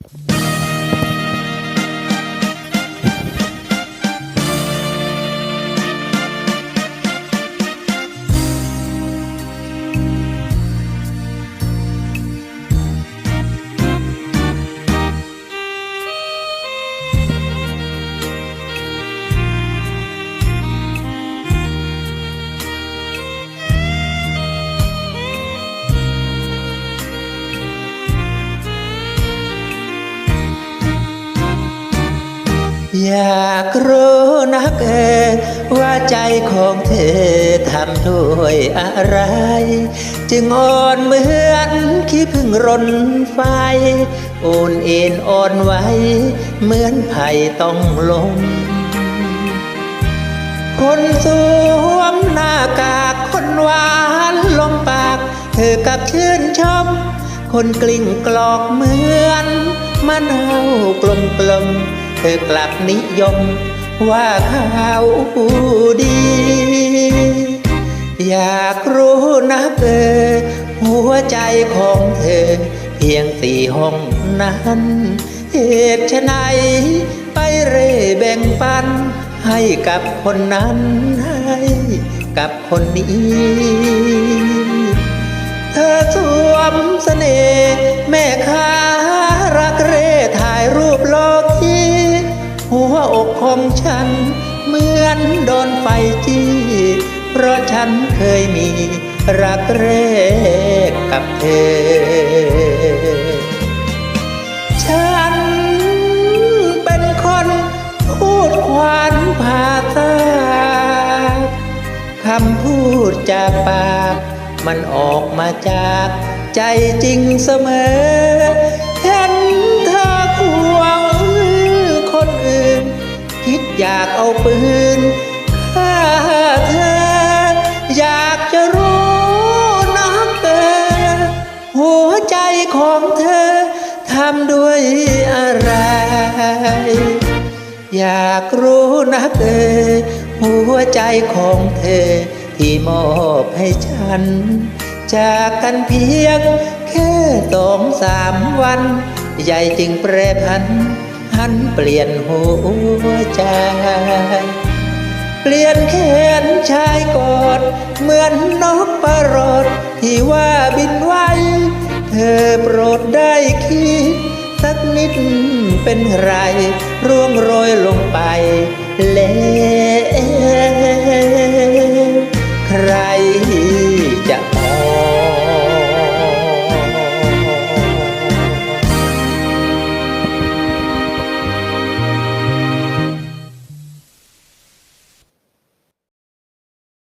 Yeah. อยากรู้นักเออว่าใจของเธอทำด้วยอะไร จึงอ่อนเหมือนขี้พึ่งรนไฟโอนเอ็นอ่อนไหวเหมือนไผ่ต้องลมคนสวมหน้ากากคนหวานลมปาก เธอกับชื่นชม คนกลิ้งกลอกเหมือนมะนาวกลมกลม เธอกลับนิยมว่าเขาดี อยากรู้นักเออหัวใจของเธอ เพียงสี่ห้องนั้น เหตุไฉนไปเร่แบ่งปัน ให้กับคนนั้นให้กับคนนี้ เธอสวมเสน่ห์ ฉัน เหมือนโดนไฟจี้ เพราะฉันเคยมีรักเร่กับเธอ ฉันเป็นคนพูดขวานผ่าตาคำพูดจากปาก มันออกมาจากใจจริงเสมอ อยากเอาปืนฆ่าเธอ อยากจะรู้นักเกินหัวใจของเธอทำด้วยอะไร อยากรู้นักเออหัวใจของเธอ ที่มอบให้ฉัน จากกันเพียงแค่สองสามวัน ใหญ่จึงแปรพัน หันเปลี่ยนหัวใจ เปลี่ยนแขนชายกอด เหมือนนกประรดที่ว่าบินไวเธอโปรดได้คิด สักนิดเป็นไร ร่วงโรยลงไปแล้ว